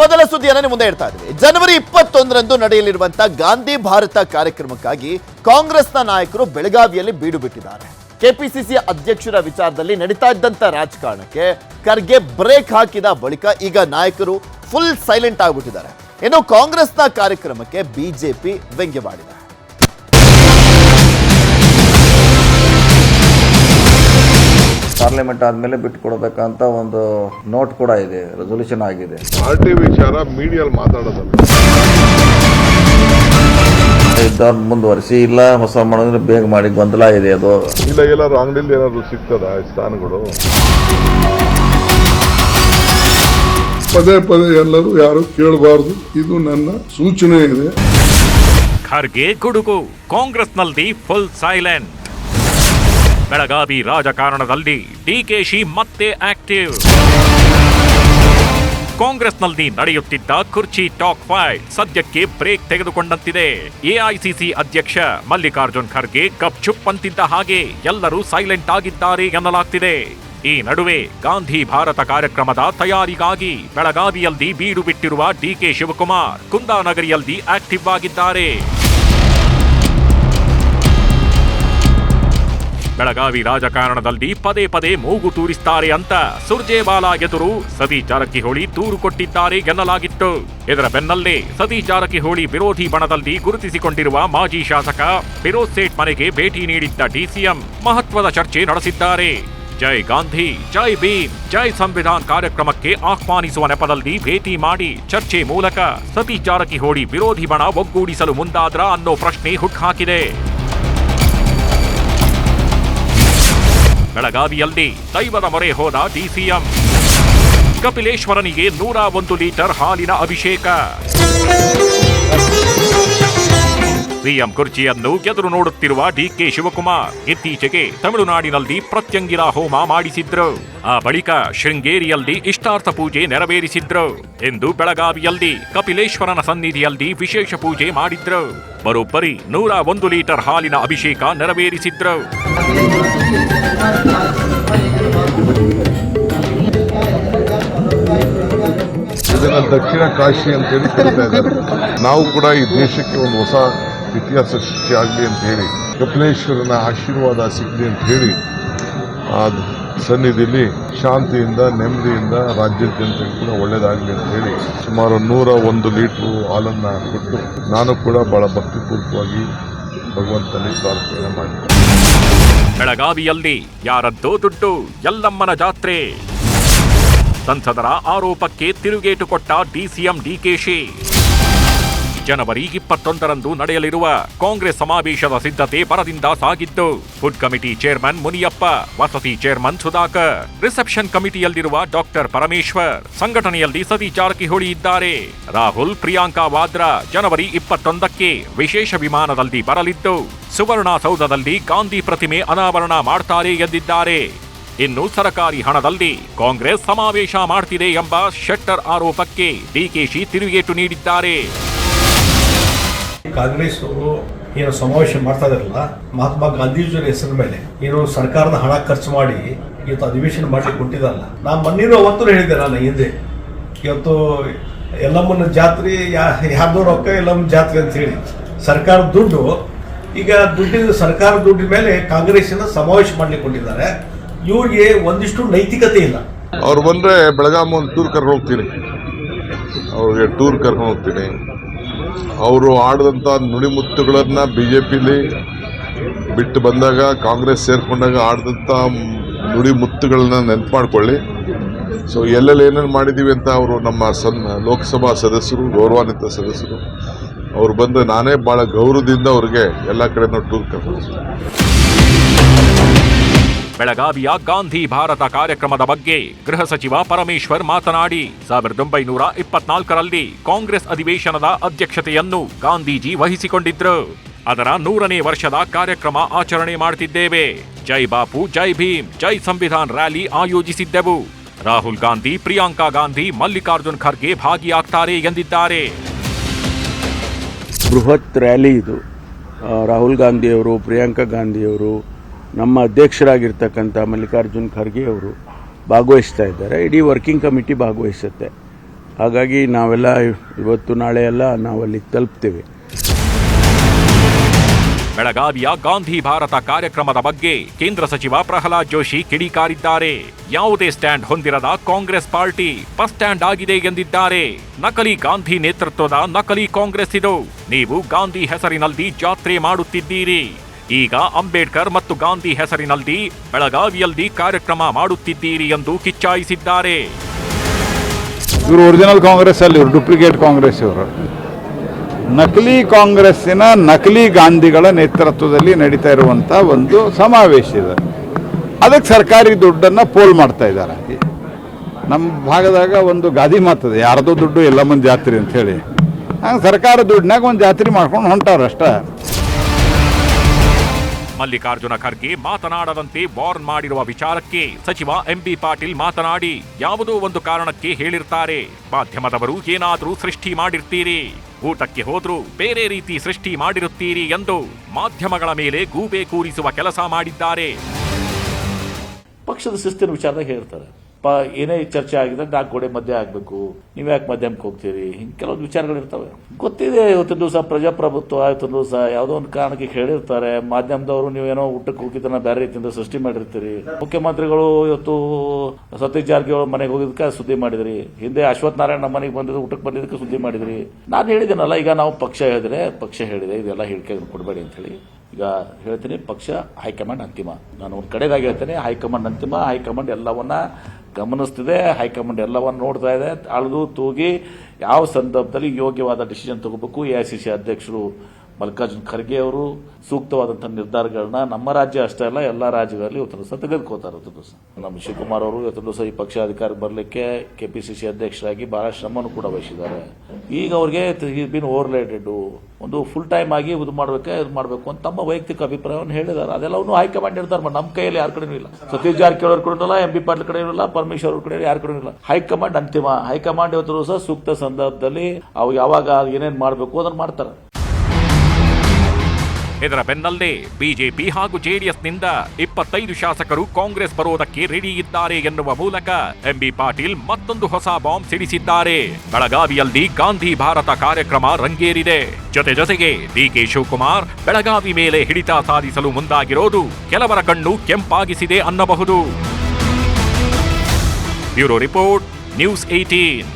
ಮೊದಲ ಸುದ್ದಿಯನ್ನು ಮುಂದೆ ಇಡ್ತಾ ಇದ್ದೀವಿ ಜನವರಿ ಇಪ್ಪತ್ತೊಂದರಂದು ನಡೆಯಲಿರುವಂತಹ ಗಾಂಧಿ ಭಾರತ ಕಾರ್ಯಕ್ರಮಕ್ಕಾಗಿ ಕಾಂಗ್ರೆಸ್ನ ನಾಯಕರು ಬೆಳಗಾವಿಯಲ್ಲಿ ಬೀಡು ಬಿಟ್ಟಿದ್ದಾರೆ. ಕೆಪಿಸಿಸಿ ಅಧ್ಯಕ್ಷರ ವಿಚಾರದಲ್ಲಿ ನಡೀತಾ ಇದ್ದಂತ ರಾಜಕಾರಣಕ್ಕೆ ಖರ್ಗೆ ಬ್ರೇಕ್ ಹಾಕಿದ ಬಳಿಕ ಈಗ ನಾಯಕರು ಫುಲ್ ಸೈಲೆಂಟ್ ಆಗಿಬಿಟ್ಟಿದ್ದಾರೆ. ಇನ್ನು ಕಾಂಗ್ರೆಸ್ನ ಕಾರ್ಯಕ್ರಮಕ್ಕೆ ಬಿಜೆಪಿ ವ್ಯಂಗ್ಯವಾಡಿದೆ. ಪಾರ್ಲಿಮೆಂಟ್ ಆದ್ಮೇಲೆ ಬಿಟ್ಕೊಡ್ಬೇಕಂತ ಒಂದು ನೋಟ್ ಕೂಡ ಇದೆ ರೆಸೊಲ್ಯೂಷನ್ ಆಗಿದೆ. ಪಾರ್ಟಿ ವಿಚಾರ ಮೀಡಿಯಲ್ಲಿ ಮಾತಾಡೋದಲ್ಲ. ಇದ್ದವ್ರು ಮುಂದುವರಿಸಿ ಇಲ್ಲ ಹೊಸ ಮಾಡಿದ್ರೆ ಬೇಗ ಮಾಡಿ ಗೊಂದಲ ಇದೆ ಅದು. ಇಲ್ಲ ಎಲ್ಲಾರು ಅಂಗಡಿಲಿ ಏನಾದ್ರು ಸಿಗ್ತದ ಸ್ಥಾನಗಳು? ಪದೇ ಪದೇ ಎಲ್ಲರೂ ಯಾರು ಕೇಳಬಾರದು ಇದು ನನ್ನ ಸೂಚನೆ ಇದೆ. ಖರ್ಗೆ ಗುಡುಗು ಕಾಂಗ್ರೆಸ್ನಲ್ಲಿ ಫುಲ್ ಸೈಲೆಂಟ್ ಬೆಳಗಾವಿ ರಾಜಕಾರಣದಲ್ಲಿ ಡಿಕೆಶಿ ಮತ್ತೆ ಆಕ್ಟಿವ್. ಕಾಂಗ್ರೆಸ್ನಲ್ಲಿ ನಡೆಯುತ್ತಿದ್ದ ಕುರ್ಚಿ ಟಾಕ್ ಫೈಟ್ ಸದ್ಯಕ್ಕೆ ಬ್ರೇಕ್ ತೆಗೆದುಕೊಂಡಂತಿದೆ. ಎಐಸಿಸಿ ಅಧ್ಯಕ್ಷ ಮಲ್ಲಿಕಾರ್ಜುನ್ ಖರ್ಗೆ ಕಪ್ ಚುಪ್ಪಂತಿದ್ದ ಹಾಗೆ ಎಲ್ಲರೂ ಸೈಲೆಂಟ್ ಆಗಿದ್ದಾರೆ ಎನ್ನಲಾಗ್ತಿದೆ. ಈ ನಡುವೆ ಗಾಂಧಿ ಭಾರತ ಕಾರ್ಯಕ್ರಮದ ತಯಾರಿಗಾಗಿ ಬೆಳಗಾವಿಯಲ್ಲಿ ಬೀಡು ಬಿಟ್ಟಿರುವ ಡಿಕೆ ಶಿವಕುಮಾರ್, ಕುಂದಾನಗರಿಯಲ್ಲಿ ಆಕ್ಟಿವ್ ಆಗಿದ್ದಾರೆ. ಬೆಳಗಾವಿ ರಾಜಕಾರಣದಲ್ಲಿ ಪದೇ ಪದೇ ಮೂಗು ತೂರಿಸ್ತಾರೆ ಅಂತ ಸುರ್ಜೇವಾಲಾ ಎದುರು ಸತೀಶ್ ಜಾರಕಿಹೊಳಿ ದೂರು ಕೊಟ್ಟಿದ್ದಾರೆ ಎನ್ನಲಾಗಿತ್ತು. ಇದರ ಬೆನ್ನಲ್ಲೇ ಸತೀಶ್ ಜಾರಕಿಹೊಳಿ ವಿರೋಧಿ ಬಣದಲ್ಲಿ ಗುರುತಿಸಿಕೊಂಡಿರುವ ಮಾಜಿ ಶಾಸಕ ಫಿರೋಜ್ ಸೇಠ್ ಮನೆಗೆ ಭೇಟಿ ನೀಡಿದ್ದ ಡಿಸಿಎಂ ಮಹತ್ವದ ಚರ್ಚೆ ನಡೆಸಿದ್ದಾರೆ. ಜೈ ಗಾಂಧಿ, ಜೈ ಭೀಮ್, ಜೈ ಸಂವಿಧಾನ್ ಕಾರ್ಯಕ್ರಮಕ್ಕೆ ಆಹ್ವಾನಿಸುವ ನೆಪದಲ್ಲಿ ಭೇಟಿ ಮಾಡಿ ಚರ್ಚೆ ಮೂಲಕ ಸತೀಶ್ ಜಾರಕಿಹೊಳಿ ವಿರೋಧಿ ಬಣ ಒಗ್ಗೂಡಿಸಲು ಮುಂದಾದ್ರ ಅನ್ನೋ ಪ್ರಶ್ನೆ ಹುಟ್ಟಾಕಿದೆ ಬೆಳಗಾವಿಯಲ್ಲಿ ದೈವದ ಮೊರೆ ಹೋದ ಡಿಸಿಎಂ ಕಪಿಲೇಶ್ವರನಿಗೆ ನೂರ ಒಂದು ಲೀಟರ್ ಹಾಲಿನ ಅಭಿಷೇಕ. ಸಿಎಂ ಕುರ್ಚಿಯನ್ನು ಎದುರು ನೋಡುತ್ತಿರುವ ಡಿಕೆ ಶಿವಕುಮಾರ್, ಇತ್ತೀಚೆಗೆ ತಮಿಳುನಾಡಿನಲ್ಲಿ ಪ್ರತ್ಯಂಗಿರ ಹೋಮ ಮಾಡಿಸಿದ್ರು. ಆ ಬಳಿಕ ಶೃಂಗೇರಿಯಲ್ಲಿ ಇಷ್ಟಾರ್ಥ ಪೂಜೆ ನೆರವೇರಿಸಿದ್ರು ಎಂದು ಬೆಳಗಾವಿಯಲ್ಲಿ ಕಪಿಲೇಶ್ವರನ ಸನ್ನಿಧಿಯಲ್ಲಿ ವಿಶೇಷ ಪೂಜೆ ಮಾಡಿದ್ರು. ಬರೋಬ್ಬರಿ ನೂರ ಒಂದು ಲೀಟರ್ ಹಾಲಿನ ಅಭಿಷೇಕ ನೆರವೇರಿಸಿದ್ರು. ಇದನ್ನು ದಕ್ಷಿಣ ಕಾಶಿ ಅಂತ ಹೇಳಿ ಕರೀತಾ ನಾವು ಕೂಡ ಈ ದೇಶಕ್ಕೆ ಒಂದು ಹೊಸ ಇತಿಹಾಸ ಸೃಷ್ಟಿ ಆಗಲಿ ಅಂತ ಹೇಳಿ ಕಪಿಲೇಶ್ವರನ ಆಶೀರ್ವಾದ ಸಿಗಲಿ ಅಂತ ಹೇಳಿ, ಆ ಸನ್ನಿಧಿಯಲ್ಲಿ ಶಾಂತಿಯಿಂದ, ನೆಮ್ಮದಿಯಿಂದ ರಾಜ್ಯದ ಜನತೆಗೆ ಕೂಡ ಒಳ್ಳೇದಾಗಲಿ ಅಂತ ಹೇಳಿ ಸುಮಾರು ನೂರ ಒಂದು ಲೀಟ್ರು ಹಾಲನ್ನು ಕೊಟ್ಟು ನಾನು ಕೂಡ ಬಹಳ ಭಕ್ತಿಪೂರ್ವಕವಾಗಿ ಭಗವಂತನಲ್ಲಿ ಪ್ರಾರ್ಥನೆ ಮಾಡಿದ್ದೇನೆ ಬೆಳಗಾವಿಯಲ್ಲಿ ಯಾರದ್ದೋ ದುಡ್ಡು ಎಲ್ಲಮ್ಮನ ಜಾತ್ರೆ. ಸಂಸದರ ಆರೋಪಕ್ಕೆ ತಿರುಗೇಟು ಕೊಟ್ಟ ಡಿಸಿಎಂ ಡಿಕೆಶಿ ಜನವರಿ ಇಪ್ಪತ್ತೊಂದರಂದು ನಡೆಯಲಿರುವ ಕಾಂಗ್ರೆಸ್ ಸಮಾವೇಶದ ಸಿದ್ಧತೆ ಬರದಿಂದ ಸಾಗಿದ್ದು, ಫುಡ್ ಕಮಿಟಿ ಚೇರ್ಮನ್ ಮುನಿಯಪ್ಪ, ವಸತಿ ಚೇರ್ಮನ್ ಸುಧಾಕರ್, ರಿಸೆಪ್ಷನ್ ಕಮಿಟಿಯಲ್ಲಿರುವ ಡಾಕ್ಟರ್ ಪರಮೇಶ್ವರ್, ಸಂಘಟನೆಯಲ್ಲಿ ಸತೀಶ್ ಜಾರಕಿಹೊಳಿ ಇದ್ದಾರೆ. ರಾಹುಲ್, ಪ್ರಿಯಾಂಕಾ ವಾದ್ರಾ ಜನವರಿ ಇಪ್ಪತ್ತೊಂದಕ್ಕೆ ವಿಶೇಷ ವಿಮಾನದಲ್ಲಿ ಬರಲಿದ್ದು ಸುವರ್ಣಸೌಧದಲ್ಲಿ ಗಾಂಧಿ ಪ್ರತಿಮೆ ಅನಾವರಣ ಮಾಡ್ತಾರೆ ಎಂದಿದ್ದಾರೆ. ಇನ್ನು ಸರಕಾರಿ ಹಣದಲ್ಲಿ ಕಾಂಗ್ರೆಸ್ ಸಮಾವೇಶ ಮಾಡ್ತಿದೆ ಎಂಬ ಶೆಟ್ಟರ್ ಆರೋಪಕ್ಕೆ ಡಿಕೆಶಿ ತಿರುಗೇಟು ನೀಡಿದ್ದಾರೆ. ಕಾಂಗ್ರೆಸ್ ಅವರು ಏನು ಸಮಾವೇಶ ಮಾಡ್ತಾ ಇದ್ರಲ್ಲ, ಮಹಾತ್ಮ ಗಾಂಧೀಜಿಯವರ ಹೆಸರ ಮೇಲೆ ಏನು ಸರ್ಕಾರದ ಹಣ ಖರ್ಚು ಮಾಡಿ ಇವತ್ತು ಅಧಿವೇಶನ ಮಾಡಿ ಕೊಟ್ಟಿದ್ದಲ್ಲ ನಾ ಮೊನ್ನೇನು ಅವತ್ತು ಹೇಳಿದ್ದೆ ನಾನು ಹಿಂದೆ. ಇವತ್ತು ಎಲ್ಲಮ್ಮನ ಜಾತ್ರೆ ಯಾರ್ದೋ ರೊಕ್ಕ ಎಲ್ಲಮ್ಮನ ಜಾತ್ರೆ ಅಂತ ಹೇಳಿ. ಸರ್ಕಾರದ ದುಡ್ಡು, ಈಗ ದುಡ್ಡಿನ, ಸರ್ಕಾರ ದುಡ್ಡಿನ ಮೇಲೆ ಕಾಂಗ್ರೆಸ್ಸಿನ ಸಮಾವೇಶ ಮಾಡ್ಲಿಕ್ಕೆ ಕೊಟ್ಟಿದ್ದಾರೆ. ಇವ್ರಿಗೆ ಒಂದಿಷ್ಟು ನೈತಿಕತೆ ಇಲ್ಲ. ಅವ್ರು ಬಂದ್ರೆ ಬೆಳಗಾಮ್ ಒಂದು ಟೂರ್ ಕರ್ಕೊಂಡು ಹೋಗ್ತೀನಿ. ಅವ್ರಿಗೆ ಟೂರ್ ಕರ್ಕೊಂಡು ಹೋಗ್ತೀನಿ. ಅವರು ಆಡಿದಂಥ ನುಡಿಮುತ್ತುಗಳನ್ನು ಬಿ ಜೆ ಪಿಲಿ ಬಿಟ್ಟು ಬಂದಾಗ ಕಾಂಗ್ರೆಸ್ ಸೇರಿಕೊಂಡಾಗ ಆಡಿದಂಥ ನುಡಿಮುತ್ತುಗಳನ್ನ ನೆನಪು ಮಾಡಿಕೊಳ್ಳಿ ಸೊ ಎಲ್ಲೆಲ್ಲಿ ಏನೇನು ಮಾಡಿದ್ದೀವಿ ಅಂತ ಅವರು ನಮ್ಮ ಸನ್ ಲೋಕಸಭಾ ಸದಸ್ಯರು, ಗೌರವಾನ್ವಿತ ಸದಸ್ಯರು ಅವ್ರು ಬಂದು ನಾನೇ ಬಹಳ ಗೌರವದಿಂದ ಅವ್ರಿಗೆ ಎಲ್ಲ ಕಡೆನೂ ಟೂರ್ ಕರ್ಕೊಂಡು ಬೆಳಗಾವಿಯ ಗಾಂಧಿ ಭಾರತ ಕಾರ್ಯಕ್ರಮದ ಬಗ್ಗೆ ಗೃಹ ಸಚಿವ ಪರಮೇಶ್ವರ್ ಮಾತನಾಡಿ, ಸಾವಿರದ ಒಂಬೈನೂರ ಇಪ್ಪತ್ನಾಲ್ಕರಲ್ಲಿ ಕಾಂಗ್ರೆಸ್ ಅಧಿವೇಶನದ ಅಧ್ಯಕ್ಷತೆಯನ್ನು ಗಾಂಧೀಜಿ ವಹಿಸಿಕೊಂಡಿದ್ರು. ಅದರ ನೂರನೇ ವರ್ಷದ ಕಾರ್ಯಕ್ರಮ ಆಚರಣೆ ಮಾಡುತ್ತಿದ್ದೇವೆ ಜೈ ಬಾಪು, ಜೈ ಭೀಮ್, ಜೈ ಸಂವಿಧಾನ್ ರ್ಯಾಲಿ ಆಯೋಜಿಸಿದ್ದೆವು. ರಾಹುಲ್ ಗಾಂಧಿ, ಪ್ರಿಯಾಂಕಾ ಗಾಂಧಿ, ಮಲ್ಲಿಕಾರ್ಜುನ್ ಖರ್ಗೆ ಭಾಗಿಯಾಗ್ತಾರೆ ಎಂದಿದ್ದಾರೆ. ಬೃಹತ್ ರ್ಯಾಲಿ ಇದು. ರಾಹುಲ್ ಗಾಂಧಿಯವರು, ಪ್ರಿಯಾಂಕಾ ಗಾಂಧಿಯವರು, ನಮ್ಮ ಅಧ್ಯಕ್ಷರಾಗಿರ್ತಕ್ಕಂಥ ಮಲ್ಲಿಕಾರ್ಜುನ್ ಖರ್ಗೆ ಅವರು ಭಾಗವಹಿಸ್ತಾ ಇದ್ದಾರೆ. ಇಡೀ ವರ್ಕಿಂಗ್ ಕಮಿಟಿ ಭಾಗವಹಿಸುತ್ತೆ. ಹಾಗಾಗಿ ನಾವೆಲ್ಲ ಇವತ್ತು ನಾಳೆ ಎಲ್ಲ ನಾವು ಅಲ್ಲಿಗೆ ತಲುಪ್ತೇವೆ. ಬೆಳಗಾವಿಯ ಗಾಂಧಿ ಭಾರತ ಕಾರ್ಯಕ್ರಮದ ಬಗ್ಗೆ ಕೇಂದ್ರ ಸಚಿವ ಪ್ರಹ್ಲಾದ್ ಜೋಶಿ ಕಿಡಿಕಾರಿದ್ದಾರೆ. ಯಾವುದೇ ಸ್ಟ್ಯಾಂಡ್ ಹೊಂದಿರದ ಕಾಂಗ್ರೆಸ್ ಪಾರ್ಟಿ ಬಸ್ ಸ್ಟ್ಯಾಂಡ್ ಆಗಿದೆ ಎಂದಿದ್ದಾರೆ. ನಕಲಿ ಗಾಂಧಿ ನೇತೃತ್ವದ ನಕಲಿ ಕಾಂಗ್ರೆಸ್ ಇದು. ನೀವು ಗಾಂಧಿ ಹೆಸರಿನಲ್ಲಿ ಜಾತ್ರೆ ಮಾಡುತ್ತಿದ್ದೀರಿ. ಈಗ ಅಂಬೇಡ್ಕರ್ ಮತ್ತು ಗಾಂಧಿ ಹೆಸರಿನಲ್ಲಿ ಬೆಳಗಾವಿಯಲ್ಲಿ ಕಾರ್ಯಕ್ರಮ ಮಾಡುತ್ತಿದ್ದೀರಿ ಎಂದು ಕಿಚ್ಚಾಯಿಸಿದ್ದಾರೆ. ಇವರು ಒರಿಜಿನಲ್ ಕಾಂಗ್ರೆಸ್ ಅಲ್ಲಿ ಇವರು ಡುಪ್ಲಿಕೇಟ್ ಕಾಂಗ್ರೆಸ್ ಇವರು. ನಕಲಿ ಕಾಂಗ್ರೆಸ್ಸಿನ ನಕಲಿ ಗಾಂಧಿಗಳ ನೇತೃತ್ವದಲ್ಲಿ ನಡೀತಾ ಇರುವಂಥ ಒಂದು ಸಮಾವೇಶ ಇದೆ. ಅದಕ್ಕೆ ಸರ್ಕಾರಿ ದುಡ್ಡನ್ನು ಪೋಲ್ ಮಾಡ್ತಾ ಇದ್ದಾರೆ. ನಮ್ಮ ಭಾಗದಾಗ ಒಂದು ಗಾದಿ ಮಾತದೆ ಯಾರ್ದೋ ದುಡ್ಡು ಎಲ್ಲ ಮಂದಿ ಜಾತ್ರೆ ಅಂತ ಹೇಳಿ. ಹಂಗೆ ಸರ್ಕಾರ ದುಡ್ಡಿನಾಗ ಒಂದು ಜಾತ್ರೆ ಮಾಡ್ಕೊಂಡು ಹೊಂಟಾರ ಅಷ್ಟೇ. ಮಲ್ಲಿಕಾರ್ಜುನ ಖರ್ಗೆ ಮಾತನಾಡದಂತೆ ವಾರ್ನ್ ಮಾಡಿರುವ ವಿಚಾರಕ್ಕೆ ಸಚಿವ ಎಂಬಿ ಪಾಟೀಲ್ ಮಾತನಾಡಿ, ಯಾವುದೋ ಒಂದು ಕಾರಣಕ್ಕೆ ಹೇಳಿರ್ತಾರೆ. ಮಾಧ್ಯಮದವರು ಏನಾದರೂ ಸೃಷ್ಟಿ ಮಾಡಿರ್ತೀರಿ. ಊಟಕ್ಕೆ ಹೋದ್ರೂ ಬೇರೆ ರೀತಿ ಸೃಷ್ಟಿ ಮಾಡಿರುತ್ತೀರಿ ಎಂದು ಮಾಧ್ಯಮಗಳ ಮೇಲೆ ಗೂಬೆ ಕೂರಿಸುವ ಕೆಲಸ ಮಾಡಿದ್ದಾರೆ. ಪಕ್ಷದ ಶಿಸ್ತಿನ ವಿಚಾರದಾಗ ಹೇಳ್ತಾರೆ. ಪ, ಏನೇ ಚರ್ಚೆ ಆಗಿದ್ರೆ ನಾಲ್ಕು ಗೋಡೆ ಮಧ್ಯೆ ಆಗಬೇಕು. ನೀವು ಯಾಕೆ ಮಧ್ಯಮಕ್ಕೆ ಹೋಗ್ತೀರಿ? ಹಿಂಗೆ ಕೆಲವೊಂದು ವಿಚಾರಗಳು ಇರ್ತವೆ. ಗೊತ್ತಿದೆ, ಇವತ್ತಿನ ದಿವಸ ಪ್ರಜಾಪ್ರಭುತ್ವ ಇವತ್ತಿನ ದಿವಸ ಯಾವುದೋ ಒಂದು ಕಾರಣಕ್ಕೆ ಹೇಳಿರ್ತಾರೆ. ಮಾಧ್ಯಮದವರು ನೀವೇನೋ ಊಟಕ್ಕೆ ಹೋಗಿದ್ದನ್ನ ಬೇರೆ ರೀತಿಯಿಂದ ಸೃಷ್ಟಿ ಮಾಡಿರ್ತೀರಿ. ಮುಖ್ಯಮಂತ್ರಿಗಳು ಇವತ್ತು ಸತೀಶ್ ಜಾರಕಿಹೊಳಿ ಮನೆಗೆ ಹೋಗಿದ್ದಕ್ಕೆ ಸುದ್ದಿ ಮಾಡಿದ್ರಿ. ಹಿಂದೆ ಅಶ್ವಥ್ ನಾರಾಯಣ ನಮ್ಮ ಮನೆಗೆ ಬಂದಿದ್ದು, ಊಟಕ್ಕೆ ಬಂದಿದ್ದಕ್ಕೆ ಸುದ್ದಿ ಮಾಡಿದ್ರಿ. ನಾನು ಹೇಳಿದ್ದೇನಲ್ಲ, ಈಗ ನಾವು ಪಕ್ಷ ಹೇಳಿದ್ರೆ, ಪಕ್ಷ ಹೇಳಿದೆ, ಇದೆಲ್ಲ ಹೇಳಿಕೆ ಕೊಡಬೇಡಿ ಅಂತ ಹೇಳಿ. ಈಗ ಹೇಳ್ತೀನಿ, ಪಕ್ಷ, ಹೈಕಮಾಂಡ್ ಅಂತಿಮ. ನಾನು ಒಂದು ಕಡೆದಾಗಿ ಹೇಳ್ತೇನೆ, ಹೈಕಮಾಂಡ್ ಅಂತಿಮ, ಹೈಕಮಾಂಡ್ ಎಲ್ಲವನ್ನ ಗಮನಿಸ್ತಿದೆ, ಹೈಕಮಾಂಡ್ ಎಲ್ಲವನ್ನ ನೋಡ್ತಾ ಇದೆ, ಅಳೆದು ತೂಗಿ ಯಾವ ಸಂದರ್ಭದಲ್ಲಿ ಯೋಗ್ಯವಾದ ಡಿಸಿಷನ್ ತಗೋಬೇಕು, ಎ ಸಿ ಸಿ ಅಧ್ಯಕ್ಷರು ಮಲ್ಲಿಕಾರ್ಜುನ್ ಖರ್ಗೆ ಅವರು ಸೂಕ್ತವಾದಂತಹ ನಿರ್ಧಾರಗಳನ್ನ ನಮ್ಮ ರಾಜ್ಯ ಅಷ್ಟೇ ಅಲ್ಲ, ಎಲ್ಲ ರಾಜ್ಯಗಳಲ್ಲಿ ಇವತ್ತು ದಿವಸ ತೆಗೆದುಕೋತಾರೆ ಇವತ್ತು ದಿವಸ ನಮ್ಮ ಶಿವಕುಮಾರ್ ಅವರು ಇವತ್ತು ದಿವಸ ಈ ಪಕ್ಷ ಅಧಿಕಾರಕ್ಕೆ ಬರಲಿಕ್ಕೆ ಕೆಪಿಸಿಸಿ ಅಧ್ಯಕ್ಷರಾಗಿ ಬಹಳ ಶ್ರಮವನ್ನು ಕೂಡ ವಹಿಸಿದ್ದಾರೆ. ಈಗ ಅವ್ರಿಗೆ ಬಿನ್ ಓವರ್ಲೇಟೆಡ್ ಒಂದು ಫುಲ್ ಟೈಮ್ ಆಗಿ ಇದು ಮಾಡಬೇಕು ಇದು ಮಾಡಬೇಕು ಅಂತ ತಮ್ಮ ವೈಯಕ್ತಿಕ ಅಭಿಪ್ರಾಯವನ್ನು ಹೇಳಿದ್ದಾರೆ. ಅದೆಲ್ಲವನ್ನು ಹೈಕಮಾಂಡ್ ಇರ್ತಾರೆ ನಮ್ಮ ಕೈಯಲ್ಲಿ ಯಾರ ಕಡೆಯೂ ಇಲ್ಲ. ಸತೀಶ್ ಜಾರಕಿಹೊಳಿ ಅವ್ರ ಕೂಡ ಇಲ್ಲ, ಎಂ ಬಿ ಪಾಟೀಲ್ ಕಡೆ ಇಲ್ಲ, ಪರಮೇಶ್ವರ್ ಅವ್ರ ಕಡೆ ಯಾರ ಕಡೆ ಇಲ್ಲ. ಹೈಕಮಾಂಡ್ ಅಂತಿಮ. ಹೈಕಮಾಂಡ್ ಇವತ್ತು ಸೂಕ್ತ ಸಂದರ್ಭದಲ್ಲಿ ಅವು ಯಾವಾಗ ಏನೇನು ಮಾಡಬೇಕು ಅದನ್ನು ಮಾಡ್ತಾರೆ. ಇದರ ಬೆನ್ನಲ್ಲೇ ಬಿಜೆಪಿ ಹಾಗೂ ಜೆಡಿಎಸ್ನಿಂದ ಇಪ್ಪತ್ತೈದು ಶಾಸಕರು ಕಾಂಗ್ರೆಸ್ ಬರೋದಕ್ಕೆ ರೆಡಿ ಇದ್ದಾರೆ ಎನ್ನುವ ಮೂಲಕ ಎಂಬಿ ಪಾಟೀಲ್ ಮತ್ತೊಂದು ಹೊಸ ಬಾಂಬ್ ಸಿಡಿಸಿದ್ದಾರೆ. ಬೆಳಗಾವಿಯಲ್ಲಿ ಗಾಂಧಿ ಭಾರತ ಕಾರ್ಯಕ್ರಮ ರಂಗೇರಿದೆ. ಜೊತೆ ಜೊತೆಗೆ ಡಿಕೆ ಶಿವಕುಮಾರ್ ಬೆಳಗಾವಿ ಮೇಲೆ ಹಿಡಿತ ಸಾಧಿಸಲು ಮುಂದಾಗಿರೋದು ಕೆಲವರ ಕಣ್ಣು ಕೆಂಪಾಗಿಸಿದೆ ಅನ್ನಬಹುದು. Bureau report, news eighteen